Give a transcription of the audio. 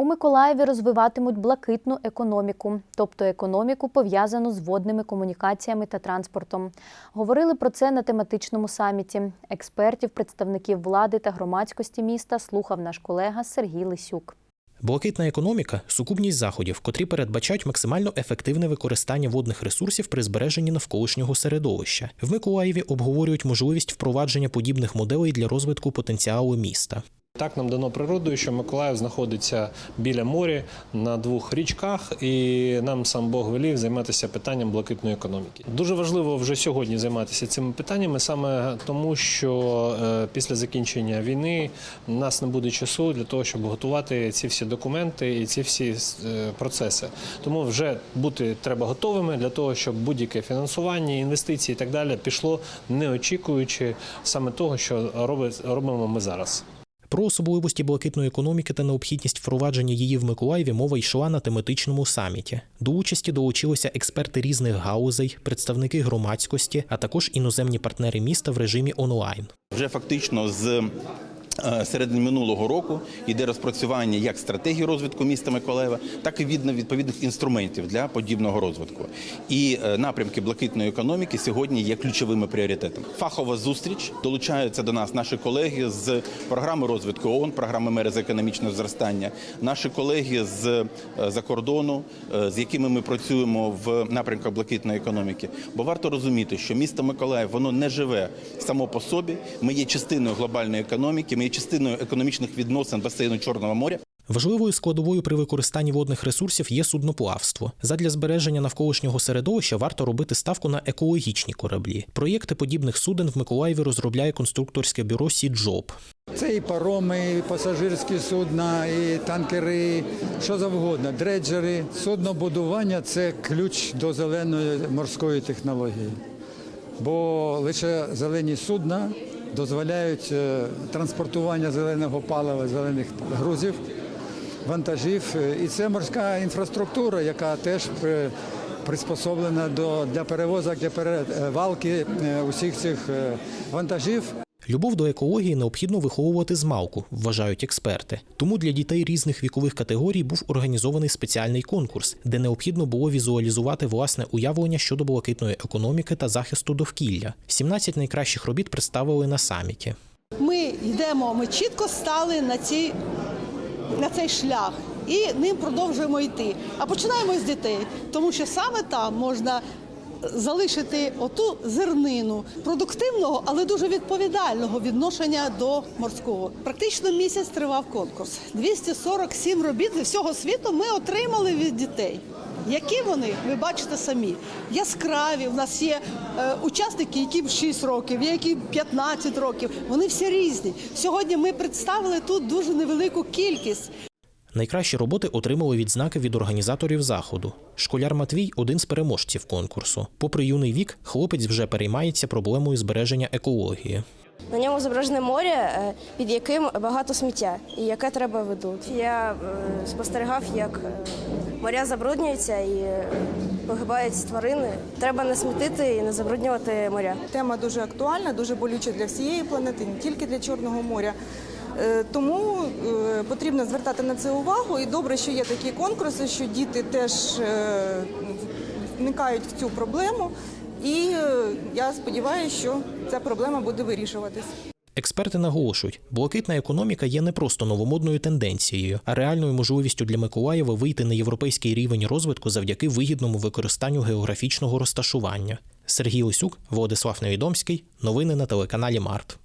У Миколаєві розвиватимуть блакитну економіку, тобто економіку, пов'язану з водними комунікаціями та транспортом. Говорили про це на тематичному саміті. Експертів, представників влади та громадськості міста слухав наш колега Сергій Лисюк. Блакитна економіка сукупність заходів, котрі передбачають максимально ефективне використання водних ресурсів при збереженні навколишнього середовища. В Миколаєві обговорюють можливість впровадження подібних моделей для розвитку потенціалу міста. Так нам дано природою, що Миколаїв знаходиться біля моря на двох річках, і нам сам Бог велів займатися питанням блакитної економіки. Дуже важливо вже сьогодні займатися цими питаннями, саме тому, що е, після закінчення війни у нас не буде часу для того, щоб готувати ці всі документи і ці всі е, процеси. Тому вже бути треба готовими для того, щоб будь-яке фінансування, інвестиції і так далі пішло, не очікуючи саме того, що робимо ми зараз. Про особливості блакитної економіки та необхідність впровадження її в Миколаєві мова йшла на тематичному саміті. До участі долучилися експерти різних гаузей, представники громадськості, а також іноземні партнери міста в режимі онлайн. Вже фактично з середини минулого року йде розпрацювання як стратегії розвитку міста Миколаєва, так і відповідних інструментів для подібного розвитку. І е, напрямки блакитної економіки сьогодні є ключовими пріоритетами. Фахова зустріч долучаються до нас наші колеги з програми розвитку ООН, програми мери з економічного зростання, наші колеги з е, за кордону, е, з якими ми працюємо в напрямках блакитної економіки. Бо варто розуміти, що місто Миколаїв воно не живе само по собі. Ми є частиною глобальної економіки, ми є частиною економічних відносин басейну Чорного моря. Важливою складовою при використанні водних ресурсів є судноплавство. Задля збереження навколишнього середовища варто робити ставку на екологічні кораблі. Проєкти подібних суден в Миколаєві розробляє конструкторське бюро Сіджоп. Це і пароми, і пасажирські судна, і танкери, що завгодно, дреджери. Суднобудування це ключ до зеленої морської технології. Бо лише зелені судна дозволяють е, транспортування зеленого палива, зелених грузів, вантажів. І це морська інфраструктура, яка теж приспособлена до, для перевозок, для перевалки е, усіх цих е, вантажів. Любов до екології необхідно виховувати з малку, вважають експерти. Тому для дітей різних вікових категорій був організований спеціальний конкурс, де необхідно було візуалізувати власне уявлення щодо блакитної економіки та захисту довкілля. 17 найкращих робіт представили на саміті. Ми йдемо, ми чітко стали на, ці, на цей шлях і ним продовжуємо йти. А починаємо з дітей, тому що саме там можна залишити оту зернину продуктивного, але дуже відповідального відношення до морського. Практично місяць тривав конкурс. 247 робіт зі всього світу ми отримали від дітей. Які вони, ви бачите самі, яскраві. У нас є е, учасники, яким 6 років, які 15 років. Вони всі різні. Сьогодні ми представили тут дуже невелику кількість. Найкращі роботи отримали відзнаки від організаторів заходу. Школяр Матвій один з переможців конкурсу. Попри юний вік, хлопець вже переймається проблемою збереження екології. На ньому зображене море, е, під яким багато сміття, і яке треба видути. Я е, спостерігав, як е, моря забруднюються і погибають тварини. Треба не смітити і не забруднювати моря. Тема дуже актуальна, дуже болюча для всієї планети, не тільки для Чорного моря. Е, Тому е, потрібно звертати на це увагу. І добре, що є такі конкурси, що діти теж е, вникають в цю проблему. І я сподіваюся, що ця проблема буде вирішуватись. Експерти наголошують, блакитна економіка є не просто новомодною тенденцією, а реальною можливістю для Миколаєва вийти на європейський рівень розвитку завдяки вигідному використанню географічного розташування. Сергій Лисюк, Владислав Невідомський. Новини на телеканалі Март.